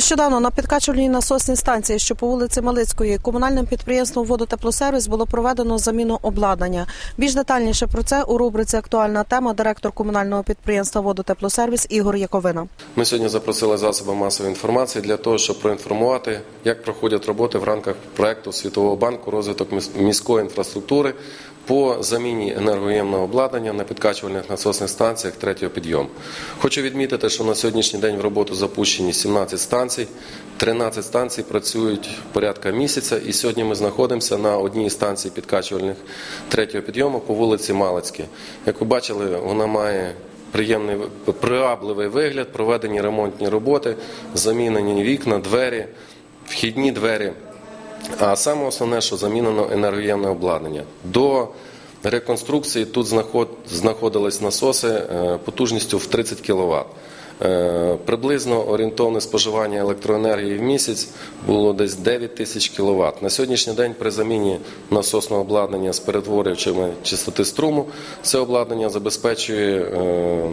Нещодавно на підкачувальній насосній станції, що по вулиці Малицької, комунальним підприємством «Водотеплосервіс» було проведено заміну обладнання. Більш детальніше про це у рубриці Актуальна тема директор комунального підприємства «Водотеплосервіс» Ігор Яковина. Ми сьогодні запросили засоби масової інформації для того, щоб проінформувати, як проходять роботи в рамках проекту Світового банку розвиток міс- міської інфраструктури по заміні енергоємного обладнання на підкачувальних насосних станціях третього підйому. Хочу відмітити, що на сьогоднішній день в роботу запущені 17 станцій, 13 станцій працюють порядка місяця, і сьогодні ми знаходимося на одній із станцій підкачувальних третього підйому по вулиці Малицькій. Як ви бачили, вона має приємний привабливий вигляд, проведені ремонтні роботи, замінені вікна, двері, вхідні двері. А саме основне, що замінено енергоємне обладнання. До реконструкції тут знаход- знаходились насоси е, потужністю в 30 кВт. Е, Приблизно орієнтовне споживання електроенергії в місяць було десь 9 тисяч кВт. На сьогоднішній день при заміні насосного обладнання з перетворювачами частоти струму це обладнання забезпечує е,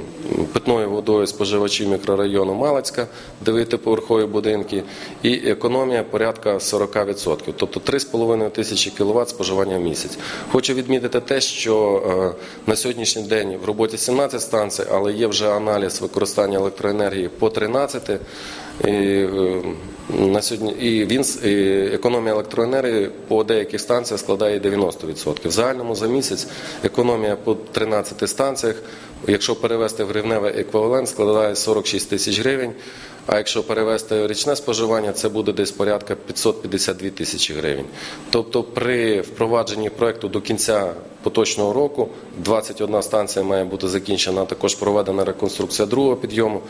питною водою споживачів мікрорайону Малацька, дев'ятиповерхові будинки, і економія порядка 40%, тобто 3,5 тисячі кВт споживання в місяць. Хочу відмітити те, що е, на сьогоднішній день в роботі 17 станцій, але є вже аналіз використання електроенергії по 13. І, е, на сьогодні і він і економія електроенергії по деяких станціях складає 90%. В загальному за місяць економія по 13 станціях, якщо перевести в гривневий еквівалент, складає 46 тисяч гривень. А якщо перевести річне споживання, це буде десь порядка 552 тисячі гривень. Тобто, при впровадженні проекту до кінця поточного року 21 станція має бути закінчена, також проведена реконструкція другого підйому.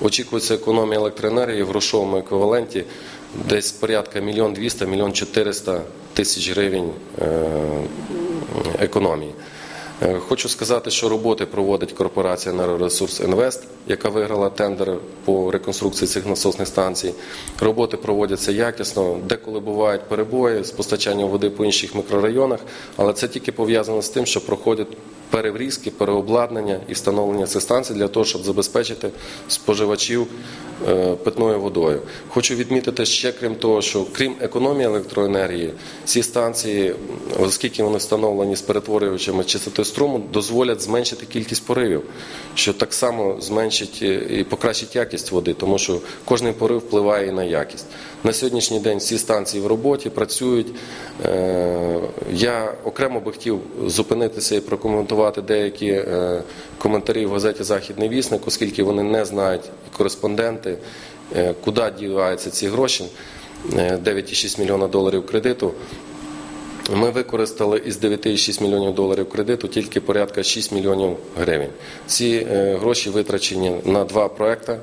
Очікується економія електроенергії в грошовому еквіваленті десь порядка 1 200 1 400 тисяч гривень е, економії. Е, Хочу сказати, що роботи проводить корпорація «Енергоресурс Інвест», яка виграла тендер по реконструкції цих насосних станцій. Роботи проводяться якісно, деколи бувають перебої з постачанням води по інших мікрорайонах, але це тільки пов'язано з тим, що проходять переврізки, переобладнання і встановлення цих станцій для того, щоб забезпечити споживачів е, питною водою. Хочу відмітити ще крім того, що крім економії електроенергії, ці станції, оскільки вони встановлені з перетворювачами частоти струму, дозволять зменшити кількість поривів, що так само зменшить е, і покращить якість води, тому що кожний порив впливає і на якість. На сьогоднішній день всі станції в роботі працюють. Е, Я окремо би хотів зупинитися і прокоментувати деякі е, коментарі в газеті Західний вісник, оскільки вони не знають кореспонденти, е, куди діваються ці гроші. е, 9,6 мільйона доларів кредиту. Ми використали із 9,6 мільйонів доларів кредиту тільки порядка 6 мільйонів гривень. Ці гроші витрачені на два проекти.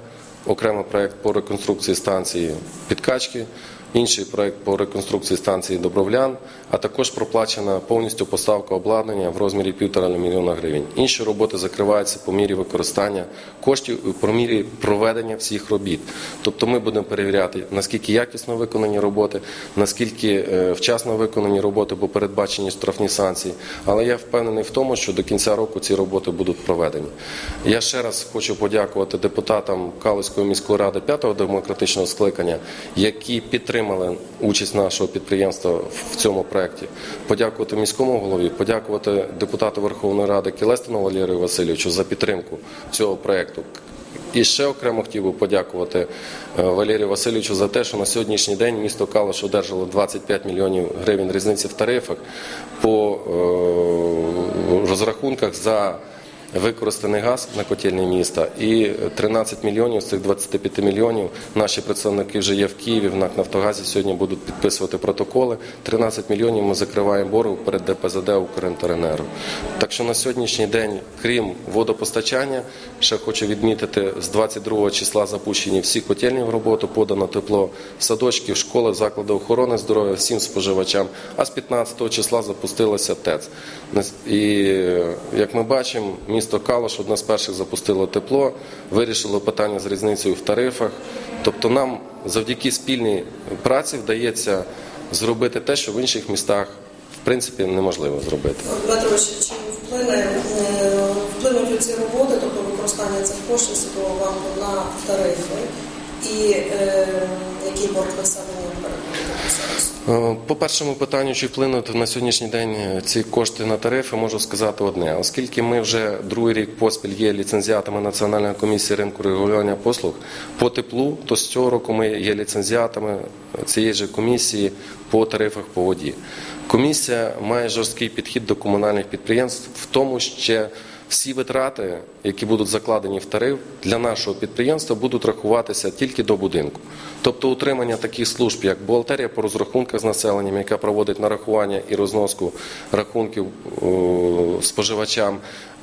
Окремий проект по реконструкції станції підкачки, інший проект по реконструкції станції Добровлян, а також проплачена повністю поставка обладнання в розмірі 1,5 мільйона гривень. Інші роботи закриваються по мірі використання коштів і по мірі проведення всіх робіт. Тобто ми будемо перевіряти, наскільки якісно виконані роботи, наскільки е, вчасно виконані роботи, бо передбачені штрафні санкції. Але я впевнений в тому, що до кінця року ці роботи будуть проведені. Я ще раз хочу подякувати депутатам Калицької міської ради п'ятого демократичного скликання, які підтримали участь нашого підприємства в цьому проєкті. Подякувати міському голові, подякувати депутату Верховної Ради Кілестину Валерію Васильовичу за підтримку цього проєкту. І ще окремо хотів би подякувати е, Валерію Васильовичу за те, що на сьогоднішній день місто Калаш одержало 25 мільйонів гривень різниці в тарифах по е, розрахунках за використаний газ на котельні міста і 13 мільйонів з цих 25 мільйонів наші представники вже є в Києві, в НАК «Нафтогазі» сьогодні будуть підписувати протоколи. 13 мільйонів ми закриваємо боргу перед ДПЗД «Укрінтеренерго». Так що на сьогоднішній день, крім водопостачання, ще хочу відмітити, з 22 числа запущені всі котельні в роботу, подано тепло садочків, школи, заклади охорони здоров'я всім споживачам, а з 15 числа запустилася ТЕЦ. І як ми бачимо, місто Калош одне з перших запустило тепло, вирішило питання з різницею в тарифах. Тобто нам завдяки спільній праці вдається зробити те, що в інших містах в принципі неможливо зробити. Дмитрович, чи е, вплинуть ці роботи, тобто використання цих коштів Світового банку на тарифи І е, який борг населення Е, По першому питанню, чи вплинуть на сьогоднішній день е, ці кошти на тарифи, можу сказати одне. Оскільки ми вже другий рік поспіль є ліцензіатами Національної комісії ринку регулювання послуг по теплу, то з цього року ми є ліцензіатами цієї ж комісії по тарифах по воді. Комісія має жорсткий підхід до комунальних підприємств, в тому ще всі витрати, які будуть закладені в тариф для нашого підприємства, будуть рахуватися тільки до будинку. Тобто утримання таких служб, як бухгалтерія по розрахунках з населенням, яка проводить нарахування і розноску рахунків споживачам,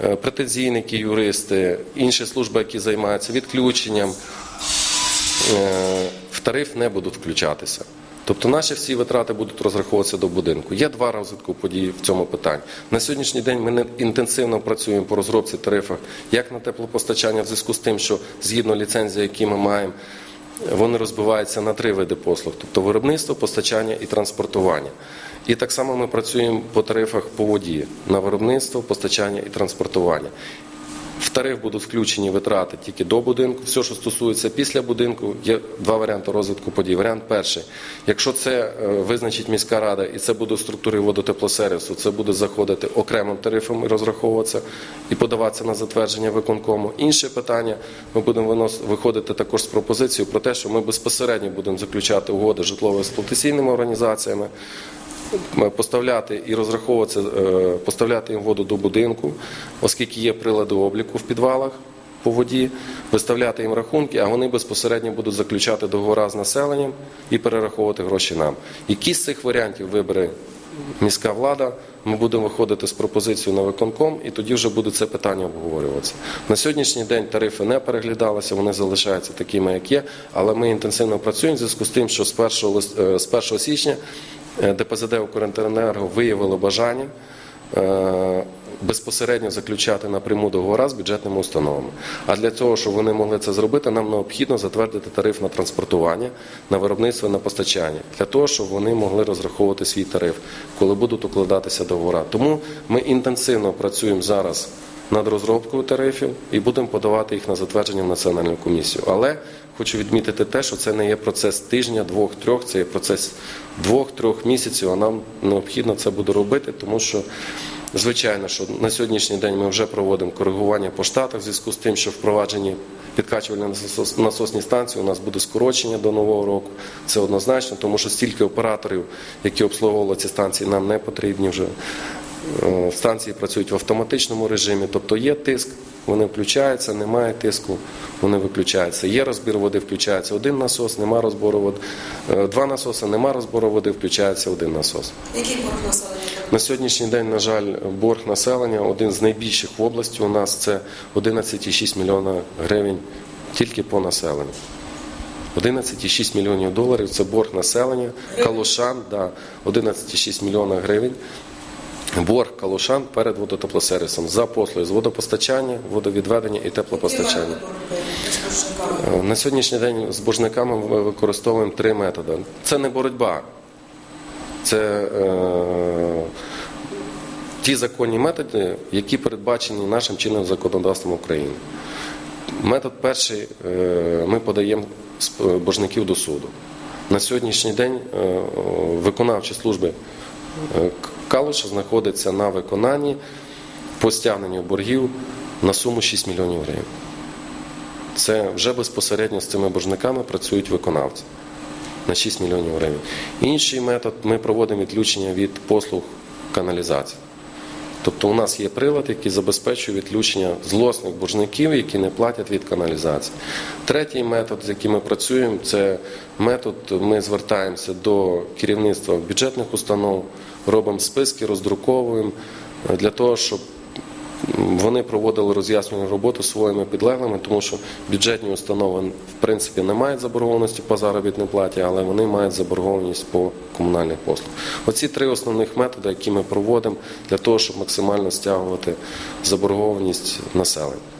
е, претензійники, юристи, інші служби, які займаються відключенням, е, в тариф не будуть включатися. Тобто наші всі витрати будуть розраховуватися до будинку. Є два розвитку подій в цьому питанні. На сьогоднішній день ми інтенсивно працюємо по розробці тарифах як на теплопостачання, в зв'язку з тим, що згідно ліцензії, які ми маємо, вони розбиваються на три види послуг: тобто виробництво, постачання і транспортування. І так само ми працюємо по тарифах по воді на виробництво, постачання і транспортування. В тариф будуть включені витрати тільки до будинку. Все, що стосується після будинку, є два варіанти розвитку подій. Варіант перший. Якщо це е, визначить міська рада і це буде в структурі водотеплосервісу, це буде заходити окремим тарифом і розраховуватися і подаватися на затвердження виконкому. Інше питання ми будемо винос- виходити також з пропозицією про те, що ми безпосередньо будемо заключати угоди з житлово-експлуатаційними організаціями поставляти і розраховуватися, е, поставляти їм воду до будинку, оскільки є прилади обліку в підвалах по воді, виставляти їм рахунки, а вони безпосередньо будуть заключати договори з населенням і перераховувати гроші нам. Які з цих варіантів вибере міська влада? Ми будемо виходити з пропозицією на виконком, і тоді вже буде це питання обговорюватися. На сьогоднішній день тарифи не переглядалися, вони залишаються такими, як є, але ми інтенсивно працюємо в зв'язку з тим, що з 1, лист- е, з 1 січня ДПЗД «Укрінтеренерго» виявило бажання е, безпосередньо заключати напряму договори з бюджетними установами. А для того, щоб вони могли це зробити, нам необхідно затвердити тариф на транспортування, на виробництво, на постачання, для того, щоб вони могли розраховувати свій тариф, коли будуть укладатися договори. Тому ми інтенсивно працюємо зараз над розробкою тарифів і будемо подавати їх на затвердження в національну комісію. Але хочу відмітити те, що це не є процес тижня, двох, трьох, це є процес двох-трьох місяців. А нам необхідно це буде робити, тому що. Звичайно, що на сьогоднішній день ми вже проводимо коригування по штатах в зв'язку з тим, що впроваджені підкачувальні насос- насосні станції у нас буде скорочення до нового року. Це однозначно, тому що стільки операторів, які обслуговували ці станції, нам не потрібні вже. Е, Станції працюють в автоматичному режимі, тобто є тиск, вони включаються, немає тиску, вони виключаються. Є розбір води, включається один насос, нема розбору води. Е, Два насоси, нема розбору води, включається один насос. Який борг населення? На сьогоднішній день, на жаль, борг населення один з найбільших в області у нас це 11,6 мільйона гривень тільки по населенню. 11,6 мільйонів доларів це борг населення. Калушан, да, 11,6 мільйона гривень. Борг Калушан перед водотеплосервісом за послуги з водопостачання, водовідведення і теплопостачання. Е, На сьогоднішній день з боржниками ми використовуємо три методи. Це не боротьба, це е, ті законні методи, які передбачені нашим чинним законодавством України. Метод перший е, ми подаємо сп- боржників до суду. На сьогоднішній день е, виконавчі служби е, Калуша знаходиться на виконанні по стягненню боргів на суму 6 мільйонів гривень. Це вже безпосередньо з цими боржниками працюють виконавці на 6 мільйонів гривень. Інший метод ми проводимо відключення від послуг каналізації. Тобто у нас є прилад, який забезпечує відключення злосних боржників, які не платять від каналізації. Третій метод, з яким ми працюємо, це метод, ми звертаємося до керівництва бюджетних установ, робимо списки, роздруковуємо для того, щоб вони проводили роз'яснювальну роботу своїми підлеглими, тому що бюджетні установи в принципі не мають заборгованості по заробітній платі, але вони мають заборгованість по комунальних послуг. Оці три основних методи, які ми проводимо для того, щоб максимально стягувати заборгованість населення.